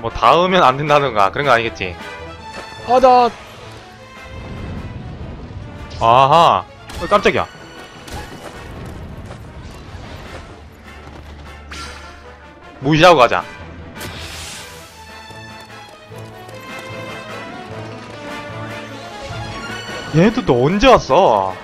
뭐 닿으면 안 된다던가 그런 거 아니겠지? 아 나 아하. 어, 깜짝이야. 무시하고 가자. 얘도 너 언제 왔어?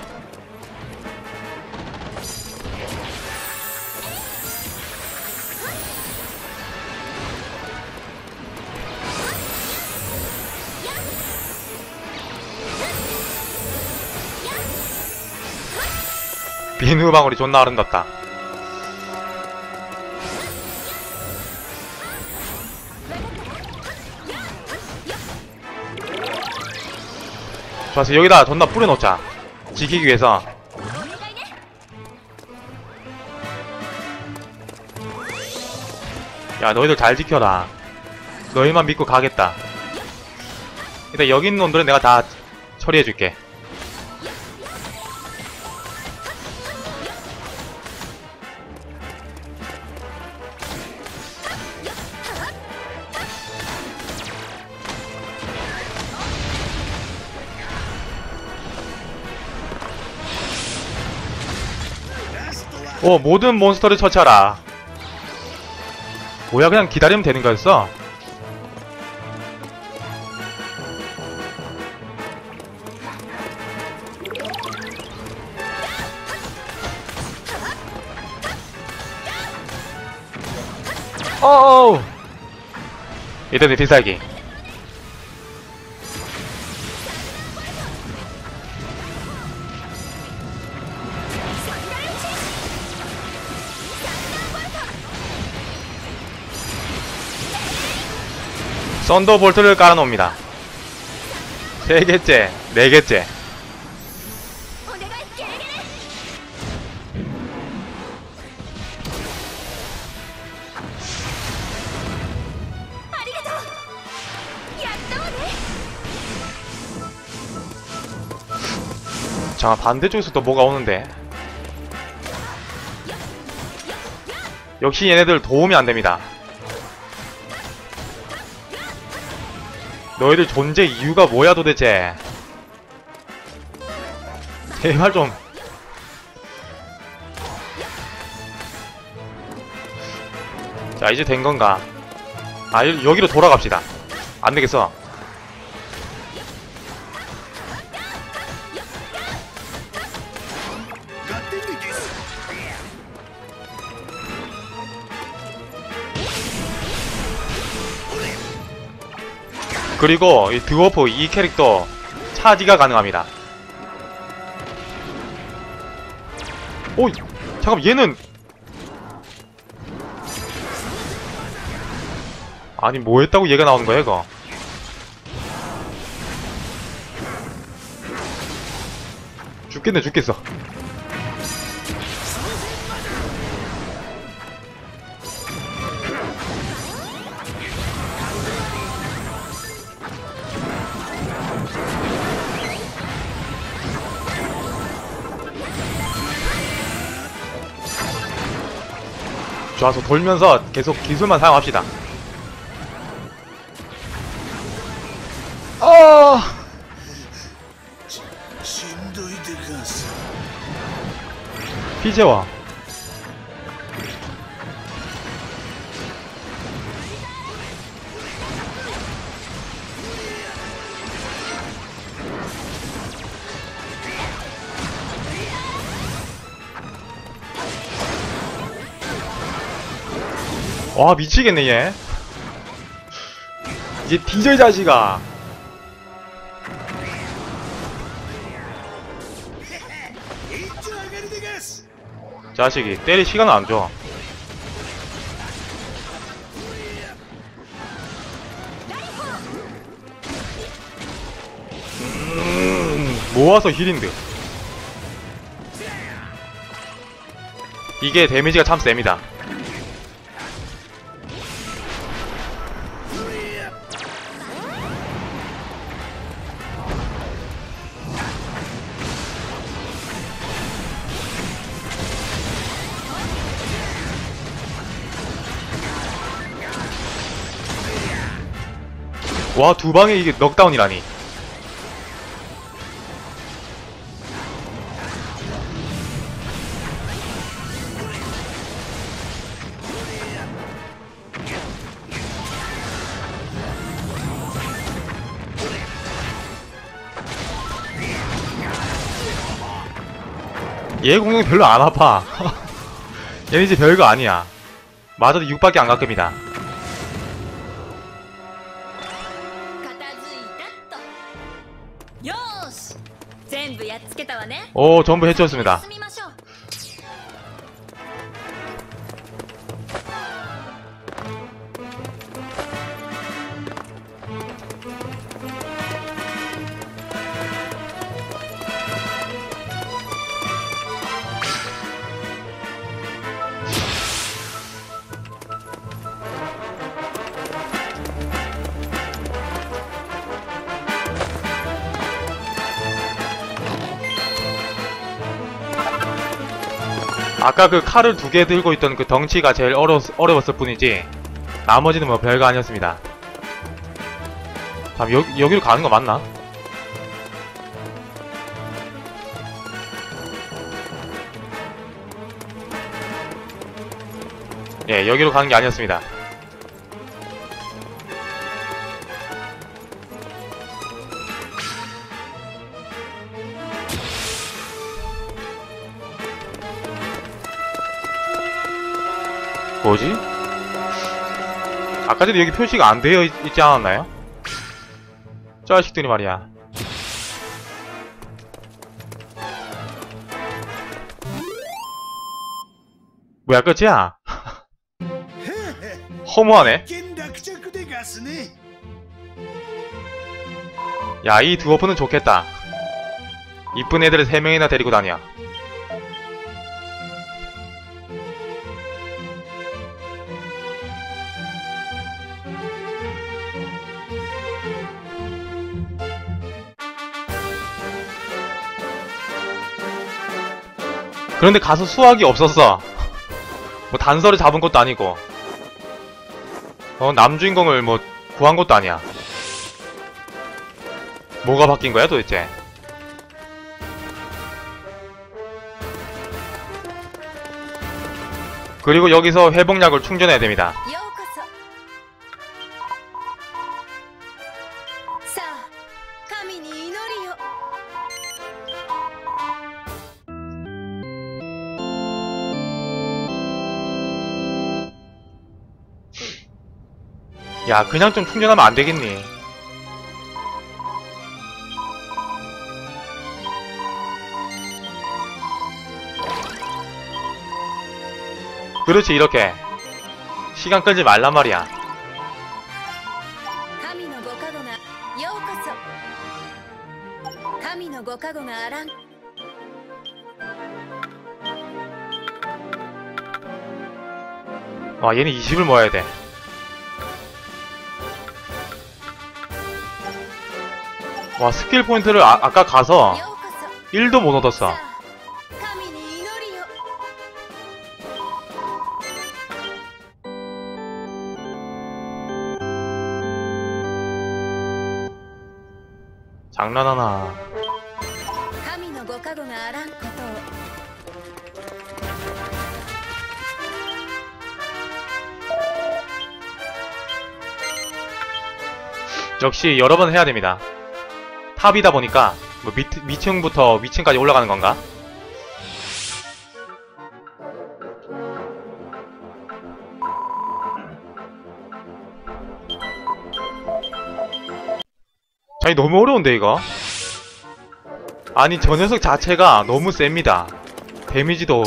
비누 방울이 존나 아름답다. 좋았어 여기다 존나 뿌려놓자. 지키기 위해서. 야 너희들 잘 지켜라. 너희만 믿고 가겠다. 일단 여기 있는 놈들은 내가 다 처리해줄게 오 모든 몬스터를 처치하라. 뭐야 그냥 기다리면 되는 거였어? 어어. 이때는 필살기 썬더볼트를 깔아놓습니다. 세 개째, 네 개째. 자 반대쪽에서 또 뭐가 오는데 역시 얘네들 도움이 안됩니다 너희들 존재 이유가 뭐야 도대체? 제발 좀. 자, 이제 된 건가? 아, 여- 여기로 돌아갑시다. 안 되겠어. 그리고 이 드워프 이 캐릭터 차지가 가능합니다. 오, 잠깐 얘는 아니 뭐 했다고 얘가 나오는 거야 이거? 죽겠네 죽겠어. 좋아서 돌면서 계속 기술만 사용합시다. 어! 피제와 와 미치겠네 얘. 이제 디젤 자식아. 자식이 때릴 시간을 안줘. 음, 모아서 힐인데. 이게 데미지가 참 셉니다. 와, 두 방에 이게 넉다운이라니. 얘 공룡이 별로 안 아파. 얘는 이제 별거 아니야. 맞아도 6밖에 안 가끔이다. 오, 전부 해치웠습니다. 아까 그 칼을 두 개 들고 있던 그 덩치가 제일 어려, 어려웠을 뿐이지 나머지는 뭐 별거 아니었습니다. 다음 여, 여기로 가는 거 맞나? 예, 여기로 가는 게 아니었습니다. 뭐지? 아까 전에 여기 표시가 안 되어 있, 있지 않았나요? 자식들이 말이야 뭐야 끝이야? 허무하네 야 이 드워프는 좋겠다 이쁜 애들 3명이나 데리고 다녀 그런데 가서 수학이 없었어. 뭐 단서를 잡은 것도 아니고. 어, 남주인공을 뭐 구한 것도 아니야. 뭐가 바뀐 거야 도대체? 그리고 여기서 회복약을 충전해야 됩니다. 야 그냥 좀 충전하면 안되겠니? 그렇지 이렇게. 시간 끌지 말란 말이야. 와 얘는 20을 모아야 돼. 와 스킬 포인트를 아, 아까 가서 1도 못 얻었어. 장난하나. 역시 여러 번 해야 됩니다. 탑이다 보니까 뭐 밑, 밑층부터 위층까지 올라가는 건가? 자이 너무 어려운데 이거? 아니 저 녀석 자체가 너무 셉니다 데미지도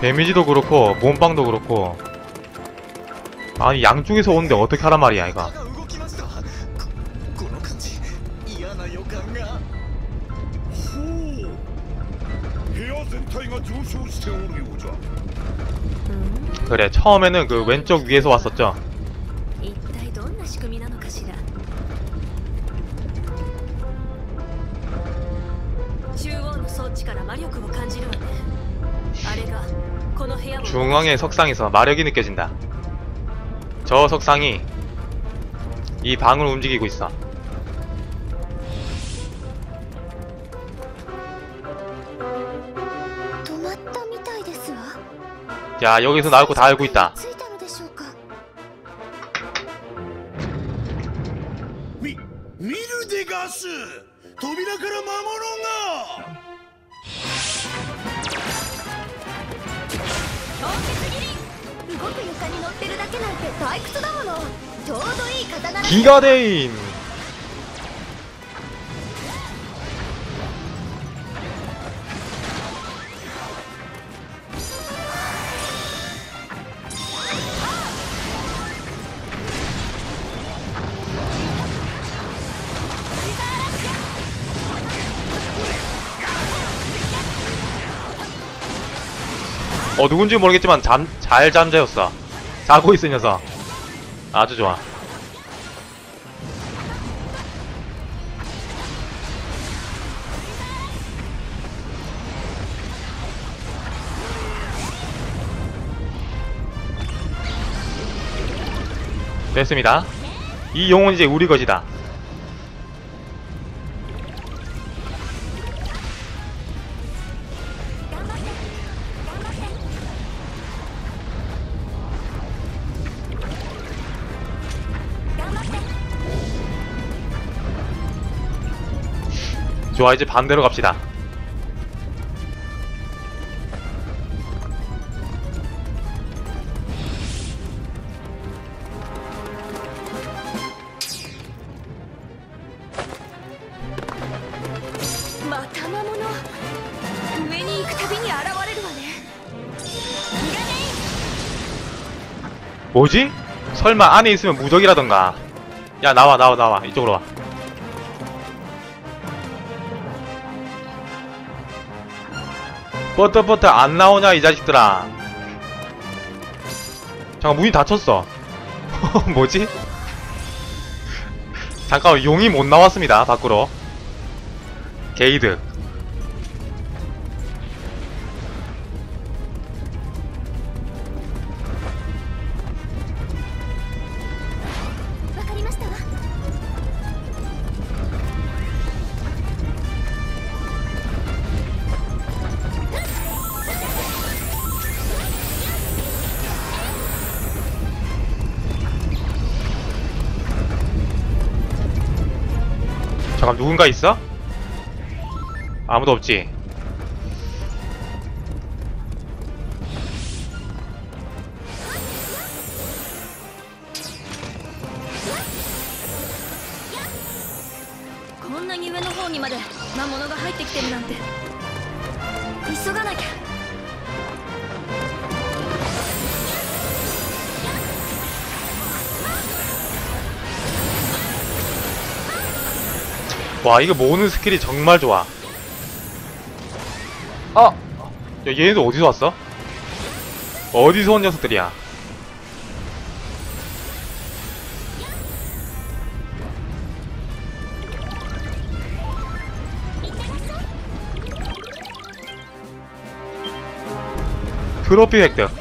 데미지도 그렇고 몸빵도 그렇고 아니 양쪽에서 오는데 어떻게 하란 말이야 이거? 그래 처음에는 그 왼쪽 위에서 왔었죠? 중앙의 석상에서 마력이 느껴진다. 저 석상이 이 방을 움직이고 있어. 야 여기서 나올 거 다 알고 있다. 기가데인. 어 누군지 모르겠지만 잠, 잘 잠자였어. 자고 있을 녀석. 아주 좋아 됐습니다. 이 용은 이제 우리 것이다. 좋아 이제 반대로 갑시다 뭐지? 설마 안에 있으면 무적이라던가. 야 나와 나와 나와. 이쪽으로 와. 버터 버터 안 나오냐 이 자식들아. 잠깐 문이 닫혔어. 뭐지? 잠깐 용이 못 나왔습니다 밖으로. 게이드 잠깐 누군가 있어? 아무도 없지「 와 이거 모으는 스킬이 정말 좋아 아! 야 얘네들 어디서 왔어? 어디서 온 녀석들이야 트로피 획득